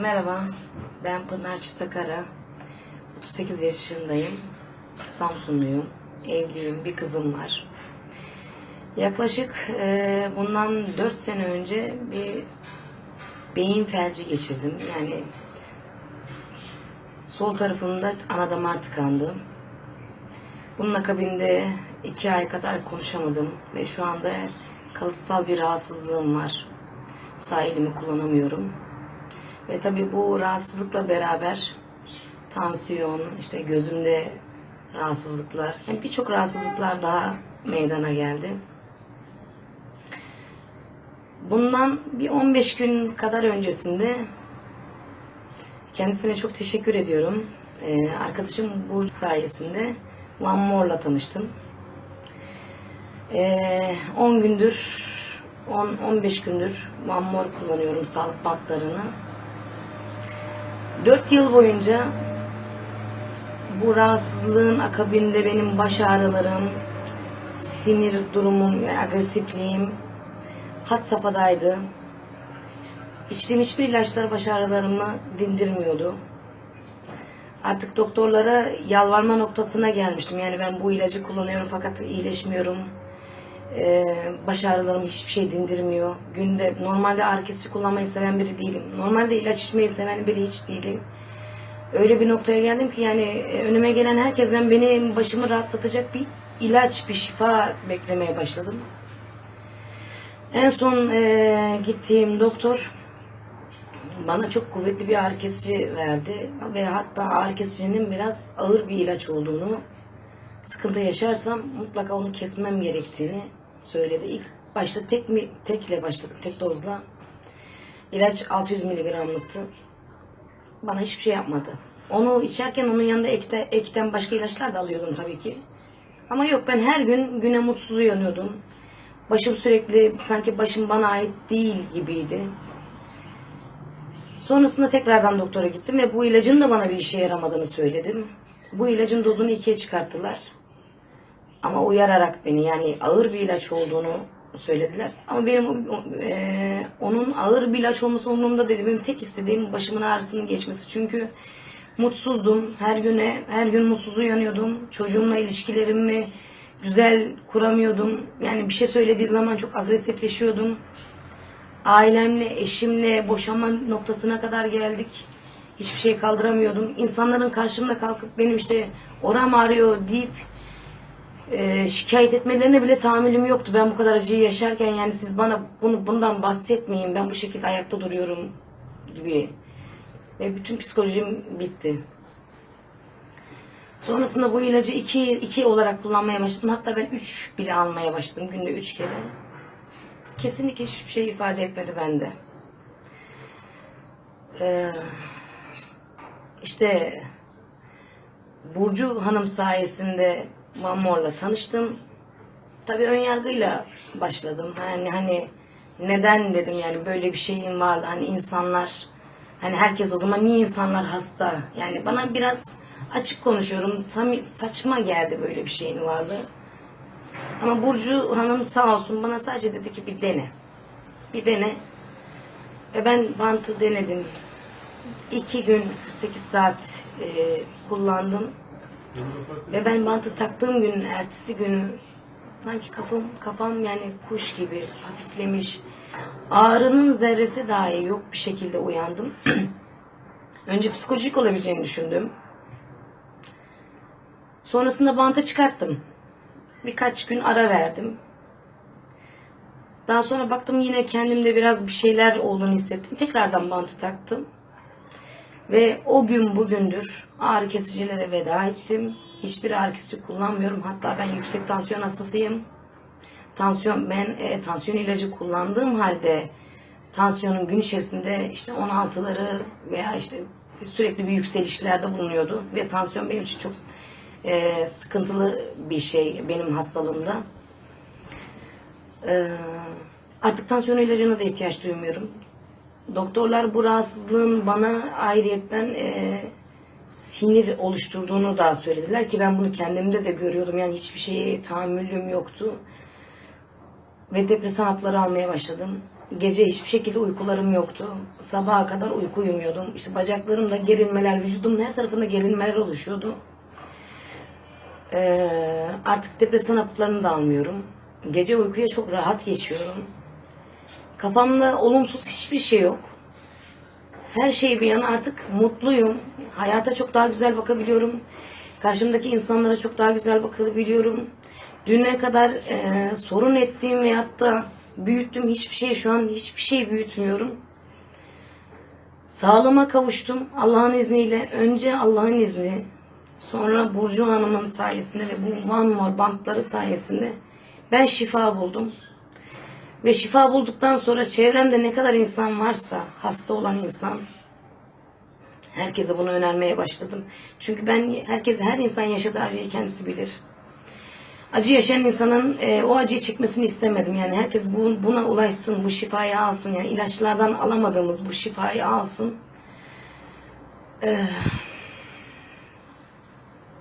Merhaba, ben Pınar Çıtakara. 38 yaşındayım. Samsunluyum. Evliyim, bir kızım var. Yaklaşık e, bundan 4 sene önce bir beyin felci geçirdim. Yani sol tarafımda ana damar tıkandı. Bunun akabinde 2 ay kadar konuşamadım ve şu anda kalıtsal bir rahatsızlığım var. Sağ elimi kullanamıyorum. Ve tabii bu rahatsızlıkla beraber tansiyon, işte gözümde rahatsızlıklar, yani birçok rahatsızlıklar daha meydana geldi. Bundan bir 15 gün kadar öncesinde kendisine çok teşekkür ediyorum. Ee, arkadaşım Burç sayesinde One More'la tanıştım. Ee, 10 gündür, 10-15 gündür One More kullanıyorum sağlık bantlarını. 4 yıl boyunca bu rahatsızlığın akabinde benim baş ağrılarım, sinir durumum, yani agresifliğim had safhadaydı. İçtiğim hiçbir ilaçlar baş ağrılarımı dindirmiyordu. Artık doktorlara yalvarma noktasına gelmiştim. Yani ben bu ilacı kullanıyorum fakat iyileşmiyorum. Ee, baş ağrılarım hiçbir şey dindirmiyor. Günde normalde ağrı kesici kullanmayı seven biri değilim. Normalde ilaç içmeyi seven biri hiç değilim. Öyle bir noktaya geldim ki yani e, önüme gelen herkesten benim başımı rahatlatacak bir ilaç, bir şifa beklemeye başladım. En son e, gittiğim doktor bana çok kuvvetli bir ağrı kesici verdi ve hatta ağrı kesicinin biraz ağır bir ilaç olduğunu, sıkıntı yaşarsam mutlaka onu kesmem gerektiğini söyledi. İlk başta tek mi tekle başladık, tek dozla. İlaç 600 miligramlıktı. Bana hiçbir şey yapmadı. Onu içerken onun yanında ekte, ekten başka ilaçlar da alıyordum tabii ki. Ama yok ben her gün güne mutsuz uyanıyordum. Başım sürekli sanki başım bana ait değil gibiydi. Sonrasında tekrardan doktora gittim ve bu ilacın da bana bir işe yaramadığını söyledim. Bu ilacın dozunu ikiye çıkarttılar. Ama uyararak beni yani ağır bir ilaç olduğunu söylediler. Ama benim e, onun ağır bir ilaç olması umurumda değil. Benim tek istediğim başımın ağrısının geçmesi. Çünkü mutsuzdum. Her güne her gün mutsuz uyanıyordum. Çocuğumla ilişkilerimi güzel kuramıyordum. Yani bir şey söylediği zaman çok agresifleşiyordum. Ailemle, eşimle boşanma noktasına kadar geldik. Hiçbir şey kaldıramıyordum. İnsanların karşımda kalkıp benim işte oram ağrıyor deyip e, şikayet etmelerine bile tahammülüm yoktu. Ben bu kadar acıyı yaşarken yani siz bana bunu bundan bahsetmeyin. Ben bu şekilde ayakta duruyorum gibi. Ve bütün psikolojim bitti. Sonrasında bu ilacı iki, iki olarak kullanmaya başladım. Hatta ben üç bile almaya başladım. Günde üç kere. Kesinlikle hiçbir şey ifade etmedi bende. Ee, işte Burcu Hanım sayesinde Mamor'la tanıştım. Tabii ön yargıyla başladım. Yani hani neden dedim yani böyle bir şeyin vardı. Hani insanlar hani herkes o zaman niye insanlar hasta? Yani bana biraz açık konuşuyorum. Saçma geldi böyle bir şeyin varlığı. Ama Burcu Hanım sağ olsun bana sadece dedi ki bir dene. Bir dene. Ve ben bantı denedim. İki gün 48 saat e, kullandım. Ve ben bantı taktığım günün ertesi günü sanki kafam kafam yani kuş gibi hafiflemiş. Ağrının zerresi dahi yok bir şekilde uyandım. Önce psikolojik olabileceğini düşündüm. Sonrasında bantı çıkarttım. Birkaç gün ara verdim. Daha sonra baktım yine kendimde biraz bir şeyler olduğunu hissettim. Tekrardan bantı taktım. Ve o gün bugündür ağrı kesicilere veda ettim. Hiçbir ağrı kesici kullanmıyorum. Hatta ben yüksek tansiyon hastasıyım. Tansiyon ben e, tansiyon ilacı kullandığım halde tansiyonum gün içerisinde işte 16'ları veya işte sürekli bir yükselişlerde bulunuyordu ve tansiyon benim için çok e, sıkıntılı bir şey benim hastalığımda. E, artık tansiyon ilacına da ihtiyaç duymuyorum. Doktorlar bu rahatsızlığın bana ayrıyetten e, sinir oluşturduğunu da söylediler ki ben bunu kendimde de görüyordum. Yani hiçbir şeye tahammülüm yoktu. Ve depresan hapları almaya başladım. Gece hiçbir şekilde uykularım yoktu. Sabaha kadar uyku uyumuyordum. İşte bacaklarımda gerilmeler, vücudumun her tarafında gerilmeler oluşuyordu. Ee, artık depresan haplarını da almıyorum. Gece uykuya çok rahat geçiyorum. Kafamda olumsuz hiçbir şey yok. Her şey bir yana artık mutluyum. Hayata çok daha güzel bakabiliyorum. Karşımdaki insanlara çok daha güzel bakabiliyorum. Düne kadar e, sorun ettiğim veyahut da büyüttüğüm hiçbir şey şu an hiçbir şey büyütmüyorum. Sağlığıma kavuştum Allah'ın izniyle. Önce Allah'ın izni, sonra Burcu Hanım'ın sayesinde ve bu One More bantları sayesinde ben şifa buldum. Ve şifa bulduktan sonra çevremde ne kadar insan varsa, hasta olan insan, herkese bunu önermeye başladım. Çünkü ben herkes, her insan yaşadığı acıyı kendisi bilir. Acı yaşayan insanın e, o acıyı çekmesini istemedim. Yani herkes bu, buna ulaşsın, bu şifayı alsın. Yani ilaçlardan alamadığımız bu şifayı alsın. E,